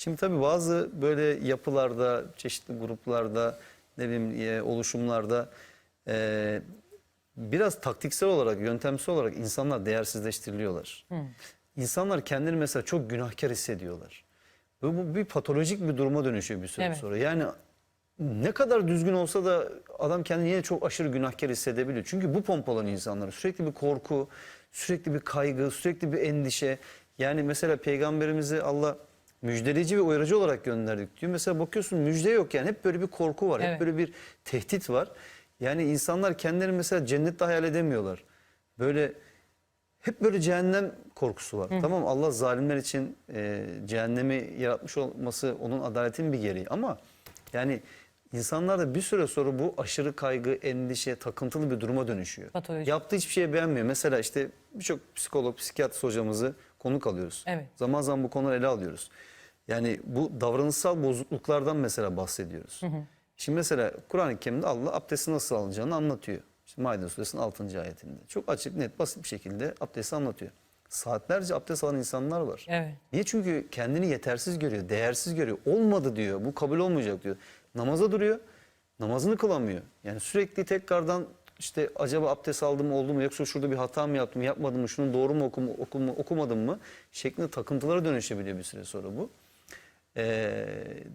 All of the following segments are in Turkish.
Şimdi tabii bazı böyle yapılarda, çeşitli gruplarda, ne bileyim e, oluşumlarda e, biraz taktiksel olarak, yöntemsel olarak insanlar değersizleştiriliyorlar. İnsanlar kendini mesela çok günahkar hissediyorlar. Ve bu bir patolojik bir duruma dönüşüyor bir süre Evet. sonra. Yani ne kadar düzgün olsa da adam kendini yine çok aşırı günahkar hissedebiliyor. Çünkü bu pompalanıyor insanları. Sürekli bir korku, sürekli bir kaygı, sürekli bir endişe. Yani mesela peygamberimizi Allah müjdeleyici ve uyarıcı olarak gönderdik diyor. Mesela bakıyorsun müjde yok yani hep böyle bir korku var. Evet. Hep böyle bir tehdit var. Yani insanlar kendilerini mesela cennette hayal edemiyorlar. Böyle hep böyle cehennem korkusu var. Tamam Allah zalimler için e, cehennemi yaratmış olması onun adaletinin bir gereği ama yani insanlar da bir süre sonra bu aşırı kaygı, endişe, takıntılı bir duruma dönüşüyor. Patolojik. Yaptığı hiçbir şeye beğenmiyor. Mesela işte birçok psikolog, psikiyatrist hocamızı konuk alıyoruz. Evet. Zaman zaman bu konuları ele alıyoruz. Yani bu davranışsal bozukluklardan mesela bahsediyoruz. Şimdi mesela Kur'an-ı Kerim'de Allah abdesti nasıl alınacağını anlatıyor. İşte Maide suresinin 6. ayetinde. Çok açık, net, basit bir şekilde abdesti anlatıyor. Saatlerce abdest alan insanlar var. Evet. Niye? Çünkü kendini yetersiz görüyor, değersiz görüyor. Olmadı diyor, bu kabul olmayacak diyor. Namaza duruyor, namazını kılamıyor. Yani sürekli tekrardan işte acaba abdest aldım mı oldu mu yoksa şurada bir hata mı yaptım yapmadım mı şunu doğru mu okum, okum, okumadım mı şeklinde takıntılara dönüşebiliyor bir süre sonra bu. Ee,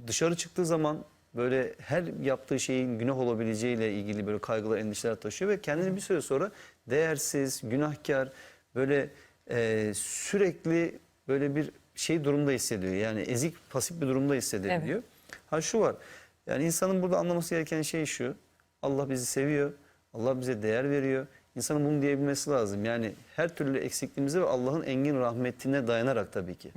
dışarı çıktığı zaman böyle her yaptığı şeyin günah olabileceğiyle ilgili böyle kaygılar, endişeler taşıyor ve kendini bir süre sonra değersiz, günahkar, böyle e, sürekli böyle bir şey durumda hissediyor. Yani ezik, pasif bir durumda hissedebiliyor. Ha şu var. Yani insanın burada anlaması gereken şey şu. Allah bizi seviyor. Allah bize değer veriyor. İnsanın bunu diyebilmesi lazım. Yani her türlü eksikliğimize ve Allah'ın engin rahmetine dayanarak tabii ki.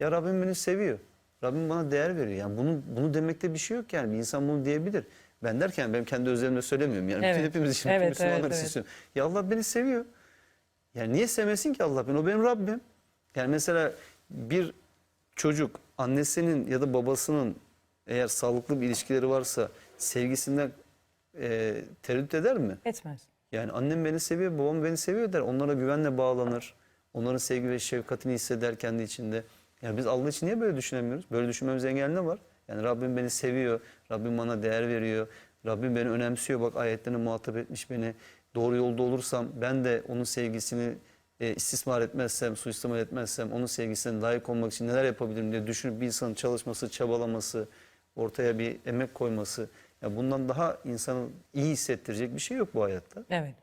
Ya Rabbim beni seviyor. Rabbim bana değer veriyor. Yani bunu bunu demekte bir şey yok yani. Bir insan bunu diyebilir. Ben derken ben kendi özelimde söylemiyorum. Yani bütün Evet. hepimiz için, Evet, Müslümanlar evet, için evet. söylüyorum. Ya Allah beni seviyor. Yani niye sevmesin ki Allah beni? O benim Rabbim. Yani mesela bir çocuk annesinin ya da babasının eğer sağlıklı bir ilişkileri varsa sevgisinden e, tereddüt eder mi? Etmez. Yani annem beni seviyor, babam beni seviyor der. Onlara güvenle bağlanır. Onların sevgi ve şefkatini hisseder kendi içinde. Yani biz Allah için niye böyle düşünemiyoruz? Böyle düşünmemize engel ne var? Yani Rabbim beni seviyor, Rabbim bana değer veriyor, Rabbim beni önemsiyor. Bak ayetlerine muhatap etmiş beni. Doğru yolda olursam ben de onun sevgisini e, istismar etmezsem, suistimal etmezsem onun sevgisine layık olmak için neler yapabilirim diye düşünüp bir insanın çalışması, çabalaması, ortaya bir emek koyması. Ya bundan daha insanı iyi hissettirecek bir şey yok bu hayatta. Evet.